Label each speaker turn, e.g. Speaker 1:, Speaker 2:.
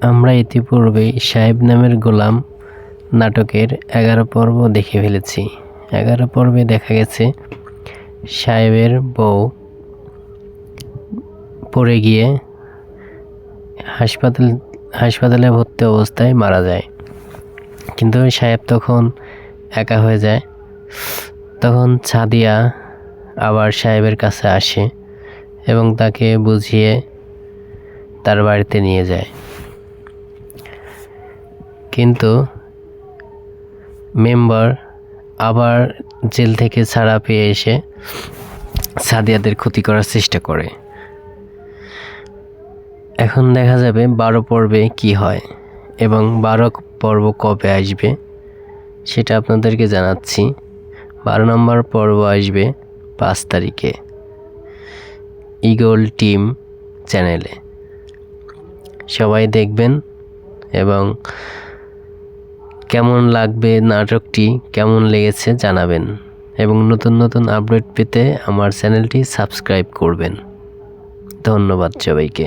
Speaker 1: আমরা ইতিপূর্বেই সাহেব নামের গোলাম নাটকের এগারো পর্ব দেখে ফেলেছি। এগারো পর্বে দেখা গেছে, সাহেবের বউ পড়ে গিয়ে হাসপাতাল, হাসপাতালে ভর্তি অবস্থায় মারা যায়। কিন্তু সাহেব তখন একা হয়ে যায়। তখন ছাদিয়া আবার সাহেবের কাছে আসে এবং তাকে বুঝিয়ে তার বাড়িতে নিয়ে যায়। কিন্তু মেম্বার আবার জেল থেকে ছাড়া পেয়ে এসে সাদিয়াদের ক্ষতি করার চেষ্টা করে। এখন দেখা যাবে বারো পর্বে কি হয় এবং বারো পর্ব কবে আসবে সেটা আপনাদেরকে জানাচ্ছি। বারো নম্বর পর্ব আসবে পাঁচ তারিখে ইগল টিম চ্যানেলে। সবাই দেখবেন এবং কেমন লাগবে নাটকটি, কেমন লেগেছে জানাবেন এবং নতুন নতুন আপডেট পেতে আমার চ্যানেলটি সাবস্ক্রাইব করবেন। ধন্যবাদ সবাইকে।